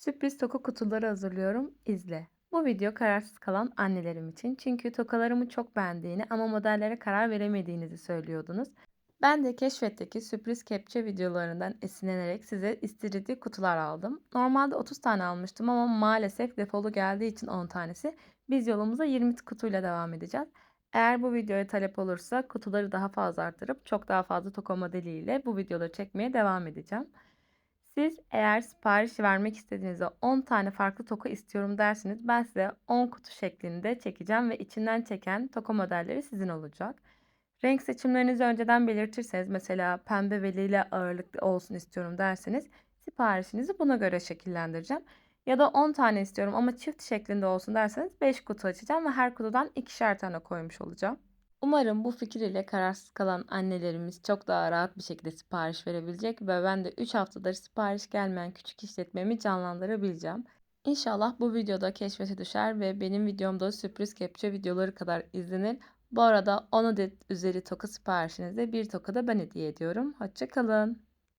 Sürpriz toka kutuları hazırlıyorum. İzle. Bu video kararsız kalan annelerim için. Çünkü tokalarımı çok beğendiğini ama modellere karar veremediğinizi söylüyordunuz. Ben de keşfetteki sürpriz kepçe videolarından esinlenerek size istiridye kutular aldım. Normalde 30 tane almıştım ama maalesef defolu geldiği için 10 tanesi. Biz yolumuza 20 kutuyla devam edeceğiz. Eğer bu videoya talep olursa kutuları daha fazla arttırıp çok daha fazla toka modeliyle bu videoları çekmeye devam edeceğim. Siz eğer sipariş vermek istediğinizde 10 tane farklı toka istiyorum derseniz ben size 10 kutu şeklinde çekeceğim ve içinden çeken toka modelleri sizin olacak. Renk seçimlerinizi önceden belirtirseniz mesela pembe ve lila ağırlıklı olsun istiyorum derseniz siparişinizi buna göre şekillendireceğim. Ya da 10 tane istiyorum ama çift şeklinde olsun derseniz 5 kutu açacağım ve her kutudan ikişer tane koymuş olacağım. Umarım bu fikir ile kararsız kalan annelerimiz çok daha rahat bir şekilde sipariş verebilecek ve ben de 3 haftadır sipariş gelmeyen küçük işletmemi canlandırabileceğim. İnşallah bu videoda keşfete düşer ve benim videomda sürpriz kepçe videoları kadar izlenir. Bu arada 10 adet üzeri toka siparişinizde bir toka da ben hediye ediyorum. Hoşçakalın.